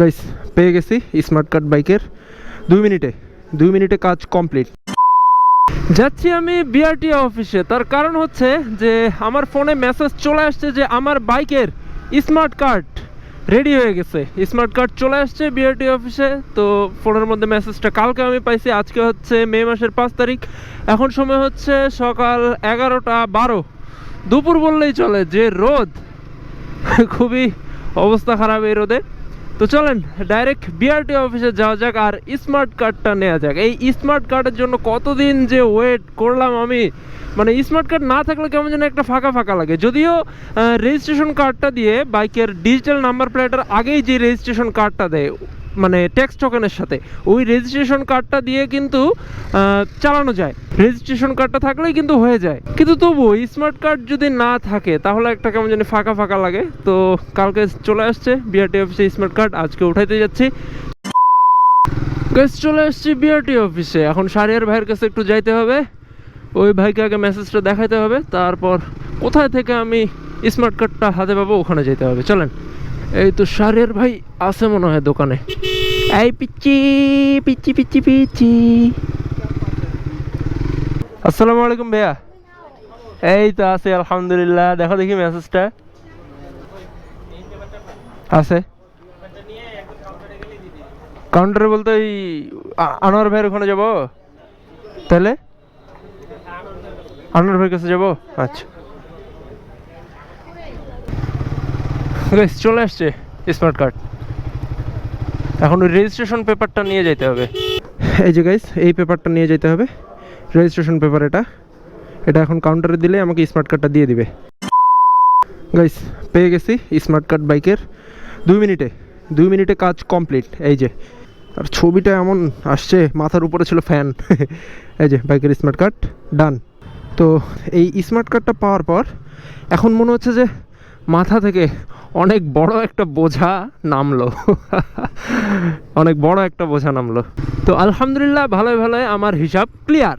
Guys, পেয়ে গেছি smart card বাইকের। দুই মিনিটে দুই মিনিটে কাজ কমপ্লিট যাচ্ছি আমি বিআরটি অফিসে তার কারণ হচ্ছে যে আমার ফোনে মেসেজ চলে আসছে যে আমার বাইকের স্মার্ট কার্ড রেডি হয়ে গেছে। স্মার্ট কার্ড চলে আসছে বিআরটি অফিসে তো ফোনের মধ্যে মেসেজটা কালকে আমি পাইছি, আজকে হচ্ছে মে মাসের পাঁচ তারিখ। এখন সময় হচ্ছে সকাল এগারোটা বারো। দুপুর বললেই চলে যে রোদ। খুবই অবস্থা খারাপ এই রোদে। তো চলেন ডাইরেক্ট বিআরটি অফিসে যাওয়া যাক আর স্মার্ট কার্ডটা নেওয়া যাক। এই স্মার্ট কার্ডের জন্য কতদিন যে ওয়েট করলাম আমি? মানে স্মার্ট কার্ড না থাকলে কেমন যেন একটা ফাঁকা ফাঁকা লাগে। যদিও রেজিস্ট্রেশন কার্ডটা দিয়ে বাইকের ডিজিটাল নাম্বার প্লেটের আগেই যে রেজিস্ট্রেশন কার্ডটা দেয় মানে ট্যাক্স টোকেনের সাথে। ওই রেজিস্ট্রেশন কার্ডটা দিয়ে কিন্তু চালানো যায়। রেজিস্ট্রেশন কার্ডটা থাকলেই কিন্তু হয়ে যায়। কিন্তু তবুও স্মার্ট কার্ড যদি না থাকে, তাহলে একটা কেমন জানি ফাঁকা ফাঁকা লাগে। তো কালকে চলে আসছে বিআরটি অফিসে স্মার্ট কার্ড আজকে উঠাইতে যাচ্ছি। চলে আসছি বিআরটি অফিসে এখন সারিয়ার ভাইয়ের কাছে একটু যাইতে হবে। ওই ভাইকে আগে মেসেজটা দেখাইতে হবে। তারপর কোথায় থেকে আমি স্মার্ট কার্ডটা হাতে পাবো, ওখানে যেতে হবে। চলেন। এই তো সারিয়ার ভাই আছে মনে হয় দোকানে। এই পিচ্ছি পিচ্ছি পিচ্ছি পিচ্ছি আসসালামু আলাইকুম ভাইয়া। এই তো আছে, আলহামদুলিল্লাহ। দেখো দেখি মেসেজটা। আছে। কাউন্টারে বলতে ওই আনোয়ার ভাইয়ের ওখানে যাব? তাহলে? আনোয়ার ভাইয়ের কাছে যাব? আচ্ছা। Guys, চলে আসছে স্মার্ট কার্ড এখন ওই রেজিস্ট্রেশন পেপারটা নিয়ে যেতে হবে। এই যে গাইস এই পেপারটা নিয়ে যেতে হবে। রেজিস্ট্রেশন পেপার এটা। এটা এখন কাউন্টারে দিলে আমাকে স্মার্ট কার্ডটা দিয়ে দিবে। গাইস পেয়ে গেছি স্মার্ট কার্ড বাইকের। দুই মিনিটে দুই মিনিটে কাজ কমপ্লিট এই যে আর ছবিটা এমন আসছে মাথার উপরে ছিল ফ্যান এই যে বাইকের স্মার্ট কার্ড ডান তো এই স্মার্ট কার্ডটা পাওয়ার পর এখন মনে হচ্ছে যে মাথা থেকে অনেক বড় একটা বোঝা নামলো। অনেক বড় একটা বোঝা নামলো। তো আলহামদুলিল্লাহ, ভালোই ভালোই, আমার হিসাব ক্লিয়ার